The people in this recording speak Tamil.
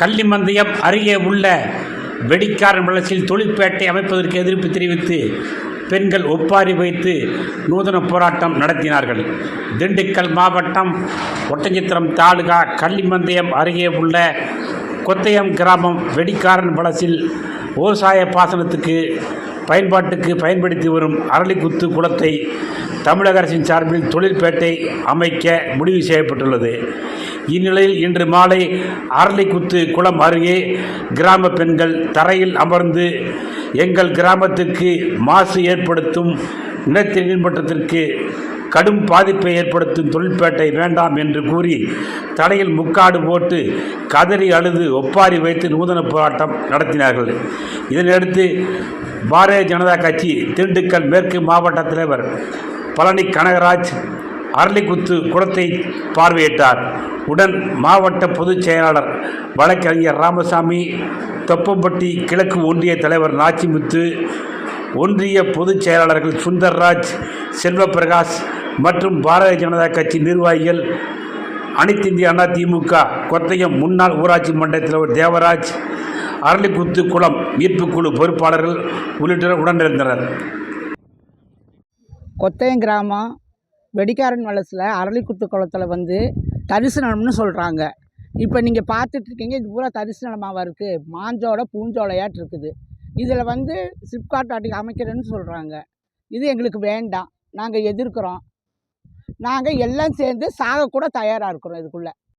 கள்ளிமந்தயம் அருகே உள்ள வெடிக்காரன் வளர்ச்சியில் தொழிற்பேட்டை அமைப்பதற்கு எதிர்ப்பு தெரிவித்து பெண்கள் ஒப்பாரி வைத்து நூதன போராட்டம் நடத்தினார்கள். திண்டுக்கல் மாவட்டம் ஒட்டஞ்சித்திரம் தாலுகா கள்ளிமந்தயம் அருகே உள்ள கொத்தயம் கிராமம் வெடிக்காரன் வளசில் விவசாய பாசனத்துக்கு பயன்பாட்டுக்கு பயன்படுத்தி வரும் அரளிக்குத்து குளத்தை தமிழக அரசின் சார்பில் தொழிற்பேட்டை அமைக்க முடிவு செய்யப்பட்டுள்ளது. இந்நிலையில் இன்று மாலை அரளிக்குத்து குளம் அருகே கிராம பெண்கள் தரையில் அமர்ந்து எங்கள் கிராமத்திற்கு மாசு ஏற்படுத்தும் நிலத்தடி நீர்மட்டத்திற்கு கடும் பாதிப்பை ஏற்படுத்தும் தொழிற்பேட்டை வேண்டாம் என்று கூறி தலையில் முக்காடு போட்டு கதறி அழுது ஒப்பாரி வைத்து நூதன போராட்டம் நடத்தினார்கள். இதனையடுத்து பாரதிய ஜனதா கட்சி திண்டுக்கல் மேற்கு மாவட்ட தலைவர் பழனி கனகராஜ் அரளிக்குத்து குளத்தை பார்வையிட்டார். உடன் மாவட்ட பொதுச் செயலாளர் வழக்கறிஞர் ராமசாமி தொப்பம்பட்டி கிழக்கு ஒன்றிய தலைவர் நாச்சிமுத்து ஒன்றிய பொதுச் செயலாளர்கள் சுந்தர்ராஜ் செல்வப்பிரகாஷ் மற்றும் பாரதிய ஜனதா கட்சி நிர்வாகிகள் அனைத்து இந்திய அண்ணா திமுக கொத்தையம் முன்னாள் ஊராட்சி மன்ற தலைவர் தேவராஜ் அரளிக்குத்து குளம் மீட்புக்குழு பொறுப்பாளர்கள் உள்ளிட்டோர் உடனிருந்தனர். கொத்தையம் கிராமம் வெடிக்காரன் வலசில் அரளிக்குத்து குளத்தில் வந்து தரிசு நிலம்னு சொல்கிறாங்க இப்போ நீங்கள் பார்த்துட்ருக்கீங்க இது பூரா தரிசு நிலமாவா இருக்குது மாஞ்சோட பூஞ்சோலையாட்டு இருக்குது. இதில் வந்து சிப்காட் ஆட்டுக்கு அமைக்கிறேன்னு சொல்கிறாங்க இது எங்களுக்கு வேண்டாம். நாங்கள் எதிர்க்கிறோம். நாங்கள் எல்லாம் சேர்ந்து சாகக்கூட தயாராக இருக்கிறோம் இதுக்குள்ளே.